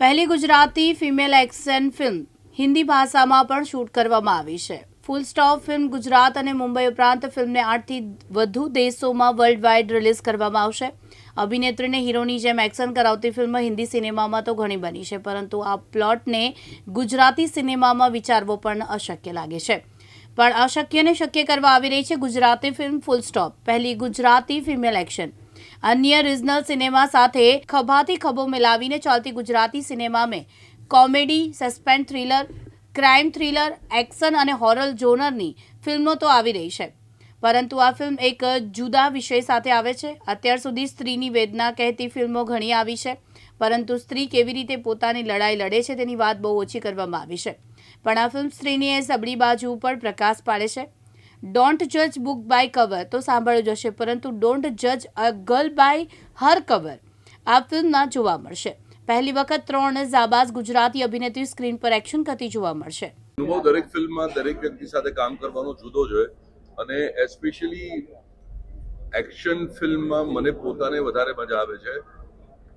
પહેલી Gujarati female action film. Hindi ભાષામાં પણ શૂટ કરવામાં આવી છે. ફૂલ સ્ટોપ ફિલ્મ ગુજરાત અને મુંબઈ ઉપરાંત ફિલ્મને આઠથી વધુ દેશોમાં વર્લ્ડ વાઇડ રિલીઝ કરવામાં આવશે. અભિનેત્રીને હીરોની જેમ એક્શન કરાવતી ફિલ્મ હિન્દી સિનેમામાં તો ઘણી બની છે, પરંતુ આ પ્લોટને ગુજરાતી સિનેમામાં વિચારવો પણ અશક્ય લાગે છે. પણ અશક્યને શક્ય કરવા આવી રહી છે ગુજરાતી ફિલ્મ ફૂલ સ્ટોપ પહેલી ગુજરાતી ફિમેલ એક્શન. અન્ય રિજનલ સિનેમા સાથે ખભાથી ખભો મિલાવીને ચાલતી ગુજરાતી સિનેમામાં comedy suspense thriller crime thriller action અને હોરર જોનરની ફિલ્મો તો આવી રહી છે. પરંતુ આ ફિલ્મ એક જુદા વિષય સાથે આવે છે. અત્યાર સુધી સ્ત્રીની વેદના કહેતી ફિલ્મો ઘણી આવી છે. પરંતુ સ્ત્રી કેવી રીતે પોતાની લડાઈ લડે છે તેની વાત બહુ ઓછી કરવામાં આવી છે. પણ આ ફિલ્મ સ્ત્રીની એ સબળી બાજુ ઉપર પ્રકાશ પાડે છે. ડોન્ટ જજ બુક બાય કવર તો સાંભળ્યું જશે પરંતુ ડોન્ટ જજ a girl by her cover આ ફિલ્મમાં જોવા મળશે. પહેલી વખત ત્રણ જાબાઝ ગુજરાતી અભિનેત્રી સ્ક્રીન પર એક્શન કરતી જોવા મળશે. અનુભવ દરેક ફિલ્મમાં દરેક વ્યક્તિ સાથે કામ કરવાનો જુદો જ હોય અને એસ્પેશિયલી એક્શન ફિલ્મમાં મને પોતાને વધારે મજા આવે છે.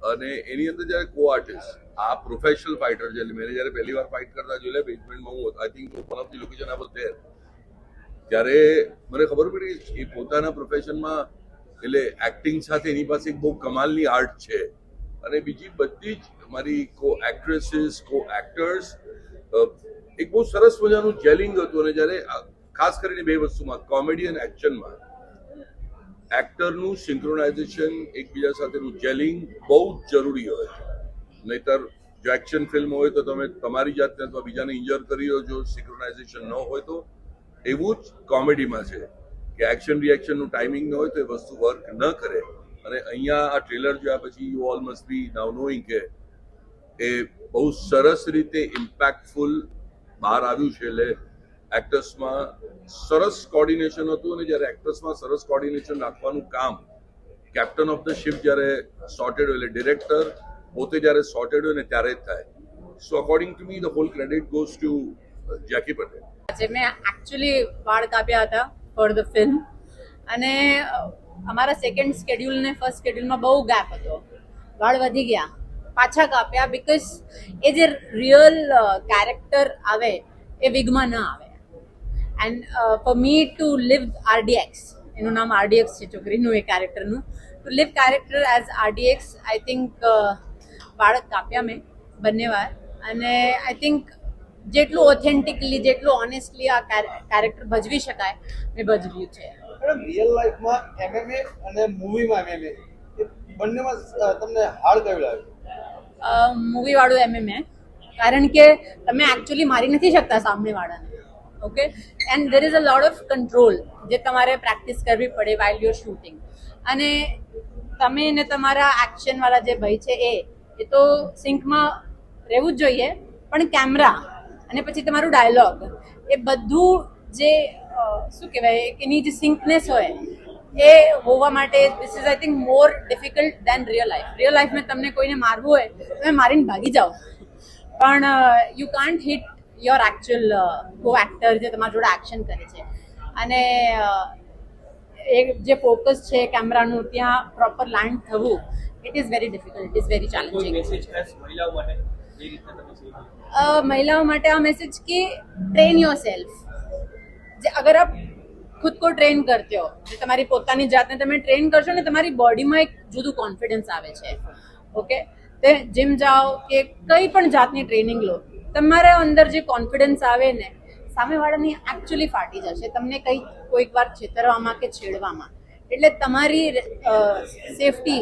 અને એની અંદર જ્યારે કો આર્ટિસ્ટ આ પ્રોફેશનલ ફાઇટર છે મેં જ્યારે પહેલી વાર ફાઇટ કરતા જોયેલા બેઝમેન્ટમાં હું I think one of the location I was there ત્યારે મને ખબર પડી એ પોતાના પ્રોફેશનમાં એટલે એક્ટિંગ સાથે એની પાસે એક બહુ કમાલની આર્ટ છે. અને બીજી બધી જ મારી કો એક્ટ્રેસીસ કો એક્ટર્સ એક બહુ સરસ મજાનું જેલિંગ હતું. અને જ્યારે ખાસ કરીને બે વસ્તુમાં કોમેડી અને એક્શનમાં એક્ટરનું સિંક્રોનાઇઝેશન એકબીજા સાથેનું જેલિંગ બહુ જ જરૂરી હોય છે. નહીતર જો એક્શન ફિલ્મ હોય તો તમે તમારી જાતને અથવા બીજાને ઇન્જર કરી રહ્યો જો સિંક્રોનાઇઝેશન ન હોય તો એવું જ કોમેડીમાં છે કે એક્શન રિએક્શનનું ટાઈમિંગ ન હોય તો એ વસ્તુ વર્ક ન કરે. અને અહીંયા આ ટ્રેલર જોયા પછી you all must be now knowing કે એ બહુ સરસ રીતે ઇમ્પેક્ટફુલ બહાર આવ્યું છે. એટલે એક્ટર્સમાં સરસ કોર્ડિનેશન હતું અને જ્યારે એક્ટર્સમાં સરસ કોર્ડિનેશન રાખવાનું કામ કેપ્ટન ઓફ ધ શિપ જ્યારે સોર્ટેડ હોય, એટલે ડિરેક્ટર પોતે જ્યારે સોર્ટેડ હોય ને ત્યારે જ થાય. So according to me the whole credit goes to Jackie Patel આજે મેં એકચ્યુઅલી વાળ કાપ્યા હતા ફોર ધ ફિલ્મ અને અમારા સેકન્ડ સ્કેડ્યુલ ને ફર્સ્ટ સ્કેડ્યુલમાં બહુ ગેપ હતો. વાળ વધી ગયા. પાછા કાપ્યા બીકોઝ એ જે રિયલ કેરેક્ટર આવે, એ વિગમાં ન આવે. And for me to live RDX એનું નામ આરડીએક્સ છે છોકરીનું, એ કેરેક્ટરનું to live character as RDX I think વાળ કાપ્યા મેં બંને વાર. અને આઈ થિંક જેટલું ઓથેન્ટિકલી જેટલું ઓનેસ્ટલી આ કેરેક્ટર ભજવી શકાય મેં ભજવ્યું છે. મેડમ રિયલ લાઈફમાં એમએમએ અને મૂવીમાં એમએમએ એ બંનેમાં તમને હાર્ડ કયું લાગ્યું મૂવી વાળું એમએમએ કારણ કે તમે એકચ્યુઅલી મારી નથી શકતા સામેવાળાને okay and there is a lot of control જે તમારે પ્રેક્ટિસ કરવી પડે વાઇલ યુર શૂટિંગ અને તમે ને તમારા એક્શનવાળા જે ભાઈ છે એ એ તો સિંકમાં રહેવું જ જોઈએ. પણ કેમેરા અને પછી તમારું ડાયલોગ. એ બધું જે શું કહેવાય એની જે સિંકનેસ હોય એ હોવા માટે this is I think more difficult than real life real લાઈફમાં તમને કોઈને મારવું હોય તમે મારીને ભાગી જાઓ. પણ you can't hit your actual co actor જે તમારા જોડે એક્શન કરે છે. અને એ જે ફોકસ છે કેમેરાનું ત્યાં પ્રોપર લેન્ડ થવું it is very difficult it is very challenging મહિલાઓ માટે આ મેસેજ કે ટ્રેન યોર સેલ્ફ અગર આપ ખુદ કો ટ્રેન કરતે હો તમારી પોતાની જાતને તમે ટ્રેન કરશો ને તમારી બોડીમાં એક જુદું કોન્ફિડન્સ આવે છે. ઓકે તે જીમ જાઓ કે કઈ પણ જાતની ટ્રેનિંગ લો, તમારા અંદર જે કોન્ફિડન્સ આવે ને, સામેવાળાની એકચ્યુઅલી ફાટી જશે. તમને કંઈ કોઈક વાર છેતરવામાં કે છેડવામાં. એટલે તમારી સેફટી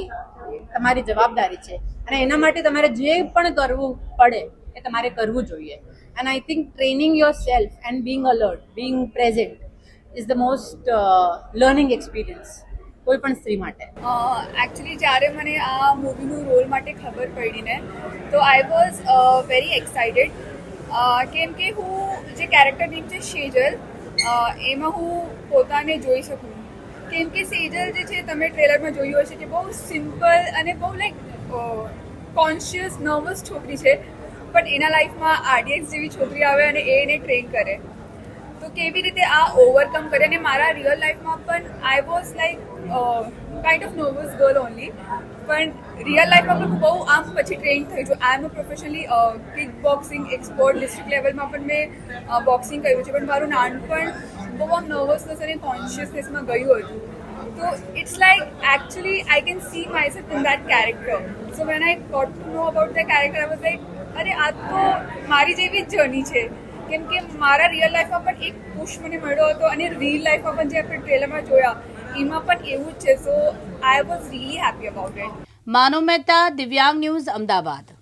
તમારી જવાબદારી છે. અને એના માટે તમારે જે પણ કરવું પડે એ તમારે કરવું જોઈએ. And I think training yourself and being alert being present is the most learning experience કોઈ પણ સ્ત્રી માટે. એકચ્યુઅલી જ્યારે મને આ મૂવીનું રોલ માટે ખબર પડી ને, તો આઈ વોઝ વેરી એક્સાઇટેડ કેમ કે હું જે કેરેક્ટર નેમ છે શેજલ એમાં હું પોતાને જોઈ શકું કેમ કે સેજલ જે છે, તમે ટ્રેલરમાં જોયું હશે કે બહુ સિમ્પલ અને બહુ લાઈક કોન્શિયસ નર્વસ છોકરી છે. પણ એના લાઈફમાં આરડીએક્સ જેવી છોકરી આવે અને એ એને ટ્રેન કરે. તો કેવી રીતે આ ઓવરકમ કરે? અને મારા રિયલ લાઈફમાં પણ I was like kind of nervous girl only પણ રિયલ લાઈફમાં પણ બહુ આમ પછી ટ્રેન થઈ છું I am a professionally kickboxing export district લેવલમાં પણ મેં બોક્સિંગ કર્યું છે. પણ મારું નાનપણ બહુ આમ નર્વસનેસ અને કોન્શિયસનેસમાં ગયું હતું તો it's like actually I can see myself in that character so when I got to know about the character I was like અરે આ તો મારી જેવી જ જર્ની છે કેમ કે મારા રિયલ લાઈફમાં પણ એક પુશ મને મળ્યો હતો અને રીલ લાઈફમાં પણ જે આપણે ટ્રેલરમાં જોયા એમાં પણ એવું જ છે so I was really happy about it Manav Mehta Divyang news Ahmedabad